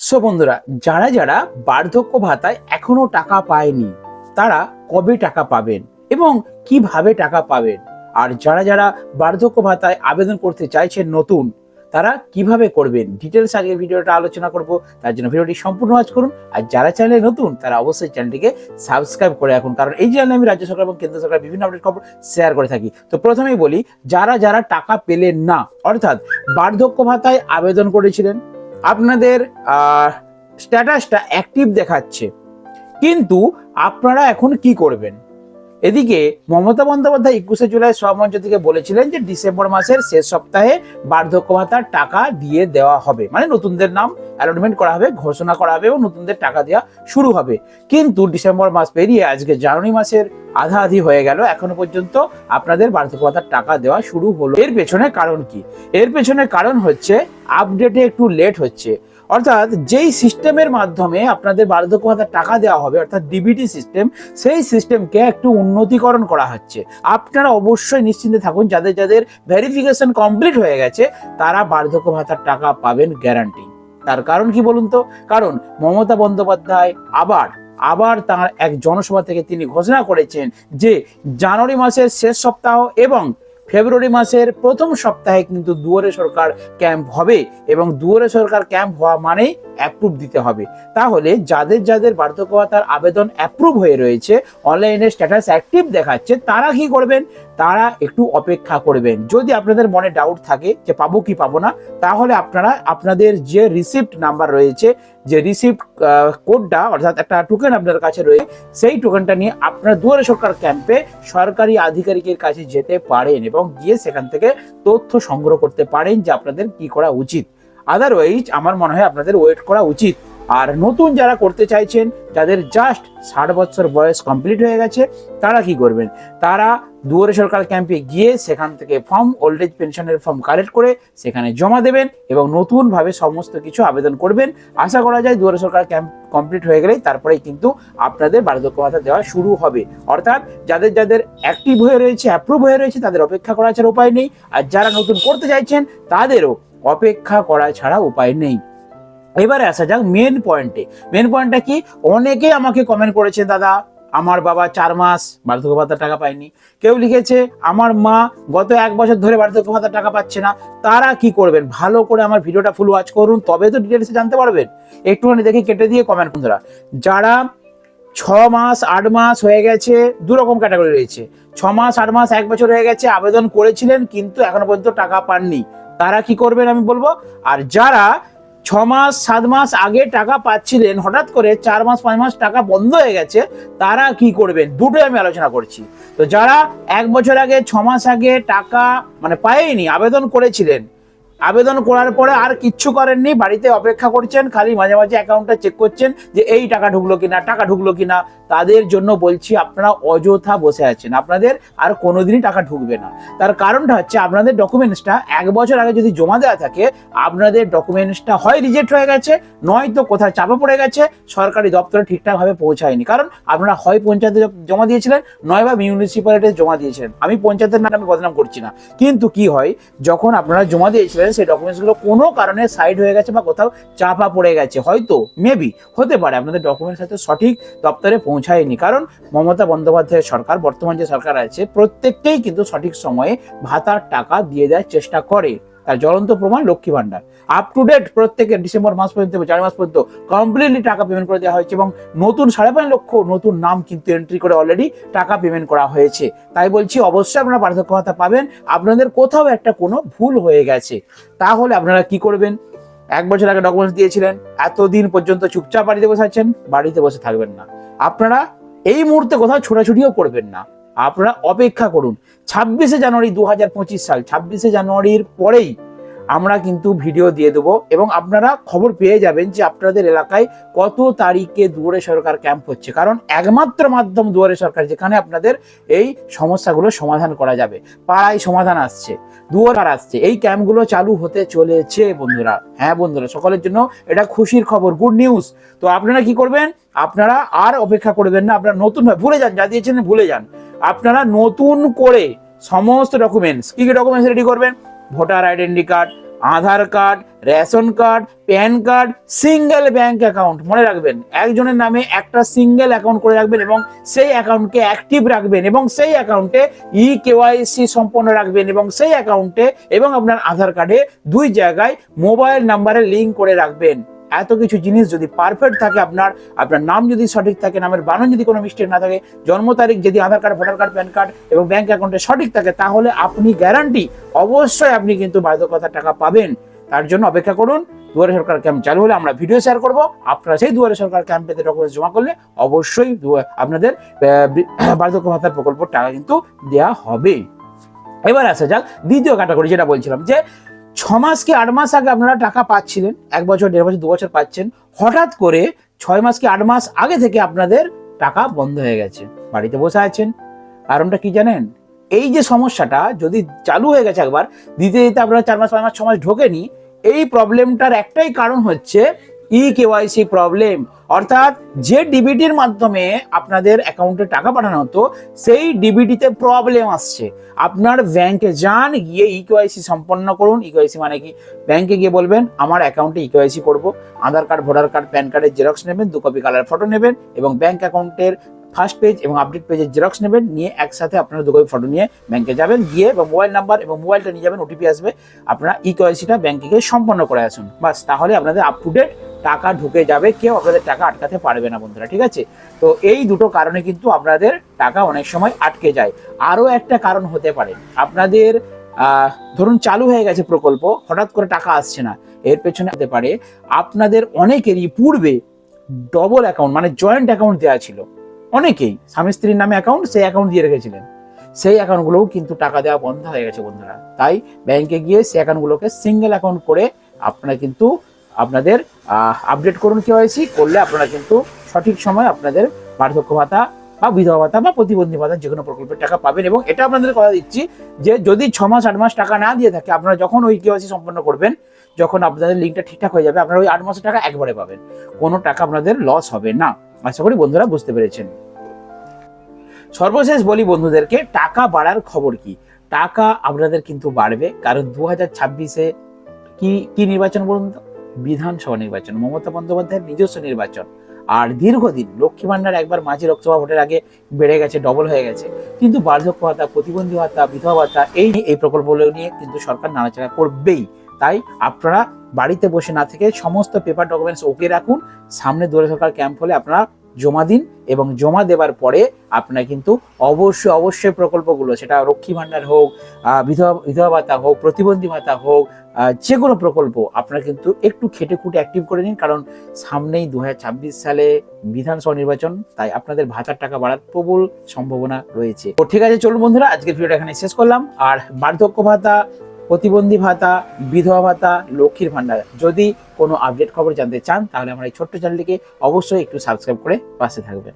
So বন্ধুরা, যারা যারা বার্ধক্য ভাতায় এখনও টাকা পায়নি, তারা কবে টাকা পাবেন এবং কীভাবে টাকা পাবেন? আর যারা যারা বার্ধক্য ভাতায় আবেদন করতে চাইছেন নতুন, তারা কীভাবে করবেন? ডিটেলস আগে ভিডিওটা আলোচনা করব, তার জন্য ভিডিওটি সম্পূর্ণ ওয়াচ করুন। আর যারা চ্যানেলে নতুন, তারা অবশ্যই চ্যানেলটিকে সাবস্ক্রাইব করে রাখুন। কারণ এই চ্যানেলে আমি রাজ্য সরকার এবং কেন্দ্র সরকার বিভিন্ন আপডেট খবর শেয়ার করে থাকি। তো প্রথমেই বলি, যারা যারা টাকা পেলেন না, অর্থাৎ বার্ধক্য ভাতায় আবেদন করেছিলেন আপনাদের স্ট্যাটাসটা অ্যাক্টিভ দেখাচ্ছে। কিন্তু আপনারা এখন কি করবেন? এদিকে মমতা বন্দ্যোপাধ্যায় একুশে জুলাই সভমঞ্চ থেকে বলেছিলেন যে ডিসেম্বর মাসের শেষ সপ্তাহে বার্ধক্য ভাতার টাকা দিয়ে দেওয়া হবে। মানে নতুনদের নাম অ্যালটমেন্ট করা হবে, ঘোষণা করা হবে এবং নতুনদের টাকা দেওয়া শুরু হবে। কিন্তু ডিসেম্বর মাস পেরিয়ে আজকে জানুয়ারি মাসের আধা আধি হয়ে গেল। এখনও পর্যন্ত আপনাদের বার্ধক্য ভাতার টাকা দেওয়া শুরু হলো। এর পেছনে কারণ কি? এর পেছনে কারণ হচ্ছে আপডেটে একটু লেট হচ্ছে। অর্থাৎ যেই সিস্টেমের মাধ্যমে আপনাদের বার্ধক্য ভাতার টাকা দেওয়া হবে, অর্থাৎ ডিবিটি সিস্টেম সেই সিস্টেমকে একটু উন্নতিকরণ করা হচ্ছে। আপনারা অবশ্যই নিশ্চিন্তে থাকুন, যাদের যাদের ভেরিফিকেশন কমপ্লিট হয়ে গেছে, তারা বার্ধক্য ভাতার টাকা পাবেন গ্যারান্টি তার কারণ কি বলুন তো? কারণ মমতা বন্দ্যোপাধ্যায় আবার আবার তার এক জনসভা থেকে তিনি ঘোষণা করেছেন যে জানুয়ারি মাসের শেষ সপ্তাহ এবং ফেব্রুয়ারি মাসের প্রথম সপ্তাহে কিন্তু দুয়ারে সরকার ক্যাম্প হবে এবং দুয়ারে সরকার ক্যাম্প হওয়া মানেই অ্যাপ্রুভ দিতে হবে। তাহলে যাদের যাদের বার্ধক্য ভাতার আবেদন অ্যাপ্রুভ হয়ে রয়েছে অনলাইনে স্ট্যাটাস অ্যাক্টিভ দেখাচ্ছে, তারা কি করবেন? তারা একটু অপেক্ষা করবেন। যদি আপনাদের মনে ডাউট থাকে যে পাবো কি পাবো না, তাহলে আপনারা, আপনাদের যে রিসিপ্ট নাম্বার রয়েছে যে রিসিপ্ট কোডটা অর্থাৎ একটা টোকেন আপনার কাছে রয়েছে সেই টোকেনটা নিয়ে আপনার দুয়ারে সরকার ক্যাম্পে সরকারি আধিকারিকের কাছে যেতে পারেন এবং গিয়ে সেখান থেকে তথ্য সংগ্রহ করতে পারেন যে আপনাদের কি করা উচিত। আদারওয়াইজ আমার মনে হয় আপনাদের ওয়েট করা উচিত। আর নতুন যারা করতে চাইছেন যাদের জাস্ট ষাট বছর বয়স কমপ্লিট হয়ে গেছে, তারা কি করবেন? তারা দুয়ারে সরকার ক্যাম্পে গিয়ে সেখান থেকে ফর্ম ওল্ড এজ পেনশনের ফর্ম কালেক্ট করে সেখানে জমা দেবেন এবং নতুনভাবে সমস্ত কিছু আবেদন করবেন। আশা করা যায় দুয়ারে সরকার ক্যাম্প কমপ্লিট হয়ে গেলেই তারপরেই কিন্তু আপনাদের বার্ধক্য ভাতা দেওয়া শুরু হবে। অর্থাৎ যাদের যাদের অ্যাক্টিভ হয়ে রয়েছে অ্যাপ্রুভ হয়ে রয়েছে, তাদের অপেক্ষা করা ছাড়া উপায় নেই। আর যারা নতুন করতে চাইছেন, তাদেরও অপেক্ষা করা ছাড়া উপায় নেই। এবারে আসা যাক মেন পয়েন্টে মেন পয়েন্টটা কি? অনেকে আমাকে কমেন্ট করেছে, দাদা, আমার বাবা চার মাস বার্ধক্য ভাতার টাকা পায়নি। কেউ লিখেছে, আমার মা গত এক বছর ধরে বার্ধক্য ভাতার টাকা পাচ্ছে না। তারা কি করবেন? ভালো করে আমার ভিডিওটা ফুল ওয়াচ করুন, তবে তো ডিটেলসে জানতে পারবেন। একটুখানি দেখে কেটে দিয়ে কমেন্ট বন্ধুরা। যারা ছ মাস, আট মাস হয়ে গেছে, দু রকম ক্যাটাগরি রয়েছে। ছ মাস, আট মাস, এক বছর হয়ে গেছে, আবেদন করেছিলেন, কিন্তু এখনও পর্যন্ত টাকা পাননি। তারা কি করবেন আমি বলব? আর যারা ছ মাস সাত মাস আগে টাকা পাচ্ছিলেন, হঠাৎ করে চার মাস পাঁচ মাস টাকা বন্ধ হয়ে গেছে, তারা কি করবেন? দুটোই আমি আলোচনা করছি। তো যারা এক বছর আগে ছ মাস আগে টাকা মানে পায়নি, আবেদন করেছিলেন, আবেদন করার পরে আর কিচ্ছু করেননি, বাড়িতে অপেক্ষা করছেন, খালি মাঝে মাঝে অ্যাকাউন্টটা চেক করছেন যে এই টাকা ঢুকলো কিনা, টাকা ঢুকলো কিনা তাদের জন্য বলছি, আপনারা অযথা বসে আছেন। আপনাদের আর কোনোদিনই টাকা ঢুকবে না। তার কারণটা হচ্ছে, আপনাদের ডকুমেন্টসটা এক বছর আগে যদি জমা দেওয়া থাকে, আপনাদের ডকুমেন্টসটা হয় রিজেক্ট হয়ে গেছে, নয়তো কোথায় চাপা পড়ে গেছে, সরকারি দপ্তরে ঠিকঠাকভাবে পৌঁছায়নি। কারণ আপনারা হয় পঞ্চায়েতে জমা দিয়েছিলেন, নয় বা মিউনিসিপ্যালিটিতে জমা দিয়েছিলেন। আমি পঞ্চায়েতের নামে বদনাম করছি না। কিন্তু কি হয়, যখন আপনারা জমা দিয়েছিলেন, সেই ডকুমেন্টসগুলো কোনো কারণে সাইড হয়ে গেছে বা কোথাও চাপা পড়ে গেছে। হয়তো মেবি হতে পারে, আপনাদের ডকুমেন্টস হয়তো সঠিক দপ্তরে পৌঁছায়নি। কারণ মমতা বন্দ্যোপাধ্যায়ের সরকার, বর্তমান যে সরকার আছে, প্রত্যেককেই কিন্তু সঠিক সময়ে ভাতার টাকা দিয়ে দেওয়ার চেষ্টা করে। তার জ্বলন্ত প্রমাণ Lakshmi Bhandar up to date প্রত্যেকের ডিসেম্বর মাস পর্যন্ত চার মাস পর্যন্ত কমপ্লিটলি টাকা পেমেন্ট করে দেওয়া হয়েছে এবং নতুন সাড়ে পাঁচ লক্ষ নতুন নাম কিন্তু এন্ট্রি করে অলরেডি টাকা পেমেন্ট করা হয়েছে। তাই বলছি, অবশ্যই আপনারা পার্থক্য ভাতা পাবেন। আপনাদের কোথাও একটা কোনো ভুল হয়ে গেছে। তাহলে আপনারা কি করবেন? এক বছর আগে ডকুমেন্টস দিয়েছিলেন, এতদিন পর্যন্ত চুপচাপ বাড়িতে বসে আছেন, বাড়িতে বসে থাকবেন না। আপনারা এই মুহূর্তে কোথাও ছোটাছুটিও করবেন না। আপনারা অপেক্ষা করুন। ছাব্বিশে জানুয়ারি দু হাজার পঁচিশ সাল, ছাব্বিশে জানুয়ারির পরেই আমরা কিন্তু ভিডিও দিয়ে দেবো এবং আপনারা খবর পেয়ে যাবেন যে আপনাদের এলাকায় কত তারিখে দুয়ারে সরকার ক্যাম্প হচ্ছে। কারণ একমাত্র মাধ্যম দুয়ারে সরকার, যেখানে আপনাদের এই সমস্যাগুলো সমাধান করা যাবে। পাড়ায় সমাধান আসছে, দুয়ার আসছে। এই ক্যাম্পগুলো চালু হতে চলেছে বন্ধুরা। হ্যাঁ বন্ধুরা, সকলের জন্য এটা খুশির খবর গুড নিউজ তো আপনারা কি করবেন? আপনারা আর অপেক্ষা করবেন না, আপনারা নতুন ভুলে যান, যা দিয়েছেন ভুলে যান। আপনারা নতুন করে সমস্ত ডকুমেন্টস কি কি ডকুমেন্টস রেডি করবেন? Voter identity card, Aadhaar card, ration card, PAN card, single bank account. মনে রাখবেন, একজনের নামে একটা সিঙ্গেল অ্যাকাউন্ট করে রাখবেন এবং সেই অ্যাকাউন্টকে অ্যাক্টিভ রাখবেন এবং সেই অ্যাকাউন্টে ই কেওয়াইসি সম্পন্ন রাখবেন এবং সেই অ্যাকাউন্টে এবং আপনার আধার কার্ডে দুই জায়গায় মোবাইল নাম্বারে লিঙ্ক করে রাখবেন। এত কিছু জিনিস যদি পারফেক্ট থাকে আপনার আপনার নাম যদি সঠিক থাকে, নামের বানান যদি কোনো মিস্টেক না থাকে, জন্ম তারিখ যদি Aadhaar card voter card PAN card এবং ব্যাংক অ্যাকাউন্টে সঠিক থাকে, তাহলে আপনি গ্যারান্টি অবশ্যই আপনি কিন্তু বাধ্যকতার টাকা পাবেন। তার জন্য অপেক্ষা করুন, দুয়ারে সরকার ক্যাম্প চালু হলে আমরা ভিডিও শেয়ার করব। আপনারা সেই দুয়ারে সরকার ক্যাম্পেতে ডকুমেন্টস জমা করলে অবশ্যই আপনাদের বার্ধক্য ভাতার প্রকল্প টাকা কিন্তু দেওয়া হবে। এবার আসা যাক দ্বিতীয় ক্যাটাগরি যেটা বলছিলাম যে ছ মাস কি আট মাস আগে আপনারা টাকা পাচ্ছিলেন, এক বছর, দেড় বছর, দু বছর পাচ্ছেন, হঠাৎ করে ছয় মাস কি আট মাস আগে থেকে আপনাদের টাকা বন্ধ হয়ে গেছে, বাড়িতে বসে আছেন। কারণটা কি জানেন? এই যে সমস্যাটা যদি চালু হয়ে গেছে একবার, দিতে দিতে আপনারা চার মাস, পাঁচ মাস, ছ মাস ঢোকেনি, এই প্রবলেমটার একটাই কারণ হচ্ছে ই কেওয়াইসি প্রবলেম অর্থাৎ যে ডিবিটির মাধ্যমে আপনাদের অ্যাকাউন্টে টাকা পাঠানো হতো, সেই ডিবিটিতে প্রবলেম আসছে। আপনার ব্যাংকে যান, গিয়ে ই কেওয়াইসি সম্পন্ন করুন। ই কেওয়াইসি মানে কি? ব্যাংকে গিয়ে বলবেন, আমার অ্যাকাউন্টে ই কেওয়াইসি করব। Aadhaar card voter card PAN কার্ডের জেরক্স নেবেন দু কপি কালার ফটো নেবেন এবং ব্যাংক অ্যাকাউন্টের ফার্স্ট পেজ এবং আপডেট পেজের জেরক্স নেবেন, নিয়ে একসাথে আপনারা দু কপি ফটো নিয়ে ব্যাংকে যাবেন, গিয়ে এবং মোবাইল নাম্বার এবং মোবাইলটা নিয়ে যাবেন ওটিপি আসবে, আপনারা ই ইকেওয়াইসিটা ব্যাংকে গিয়ে সম্পন্ন করে আসুন। বাস, তাহলে আপনাদের আপ টু ডেট টাকা ঢুকে যাবে, কেউ আপনাদের টাকা আটকাতে পারবে না, বন্ধুরা, ঠিক আছে? তো এই দুটো কারণে কিন্তু আপনাদের টাকা অনেক সময় আটকে যায়। আরও একটা কারণ হতে পারে, আপনাদের ধরুন চালু হয়ে গেছে প্রকল্প, হঠাৎ করে টাকা আসছে না, এর পেছনে হতে পারে, আপনাদের অনেকেরই পূর্বে ডবল অ্যাকাউন্ট মানে জয়েন্ট অ্যাকাউন্ট দেওয়া ছিল। অনেকেই স্বামী স্ত্রীর নামে অ্যাকাউন্ট সেই অ্যাকাউন্ট দিয়ে রেখেছিলেন। সেই অ্যাকাউন্টগুলোও কিন্তু টাকা দেওয়া বন্ধ হয়ে গেছে বন্ধুরা। তাই ব্যাংকে গিয়ে সেই অ্যাকাউন্টগুলোকে সিঙ্গেল অ্যাকাউন্ট করে আপনারা কিন্তু আপনাদের আপডেট করুন কে কেওয়াইসি করলে আপনারা কিন্তু সঠিক সময় আপনাদের বার্ধক্য ভাতা বা বিধবা ভাতা বা প্রতিবন্ধী ভাতা যে কোনো প্রকল্পের টাকা পাবেন। এবং এটা আপনাদের কথা দিচ্ছি যে যদি ছ মাস, আট মাস টাকা না দিয়ে থাকে, আপনারা যখন ওই কেওয়াইসি সম্পন্ন করবেন, যখন আপনাদের লিঙ্কটা ঠিকঠাক হয়ে যাবে, আপনারা ওই আট মাসের টাকা একবারে পাবেন। কোনো টাকা আপনাদের লস হবে না। আশা করি বন্ধুরা বুঝতে পেরেছেন। সর্বশেষ বলি বন্ধুদেরকে, টাকা বাড়ার খবর কি? টাকা আপনাদের কিন্তু বাড়বে, কারণ দু হাজার ছাব্বিশে কি কি নির্বাচন বলুন তো? বিধানসভা নির্বাচন, মমতা বন্দ্যোপাধ্যায়ের নিজস্ব নির্বাচন। আর দীর্ঘদিন লক্ষ্মী ভান্ডার একবার মাঝে লোকসভা ভোটের আগে বেড়ে গেছে ডবল হয়ে গেছে। কিন্তু বার্ধক্য ভাতা, প্রতিবন্ধী ভাতা, বিধবা ভাতা, এই এই প্রকল্পগুলো নিয়ে কিন্তু সরকার নাড়াচাড়া করবেই। তাই আপনারা বাড়িতে বসে না থেকে সমস্ত পেপার ডকুমেন্টস ওকে রাখুন। সামনে দুয়ারে সরকার ক্যাম্প হলে আপনারা জমা দিন এবং জমা দেওয়ার পরে আপনারা কিন্তু অবশ্যই অবশ্যই প্রকল্পগুলো, সেটা রক্ষী ভান্ডার হোক বিধবা বিধবা ভাতা হোক, প্রতিবন্ধী ভাতা হোক যে কোনো প্রকল্প আপনারা কিন্তু একটু খেটে খুঁটে অ্যাক্টিভ করে নিন। কারণ সামনেই দু হাজার ছাব্বিশ সালে বিধানসভা নির্বাচন, তাই আপনাদের ভাতার টাকা বাড়ার প্রবল সম্ভাবনা রয়েছে। তো ঠিক আছে, চলুন বন্ধুরা, আজকের ভিডিওটা এখানে শেষ করলাম। আর বার্ধক্য ভাতা প্রতিবন্ধী ভাতা, বিধবা ভাতা, লক্ষ্মীর ভান্ডার যদি কোনো আপডেট খবর জানতে চান, তাহলে আমার এই ছোট্ট চ্যানেলটিকে অবশ্যই একটু সাবস্ক্রাইব করে পাশে থাকবেন।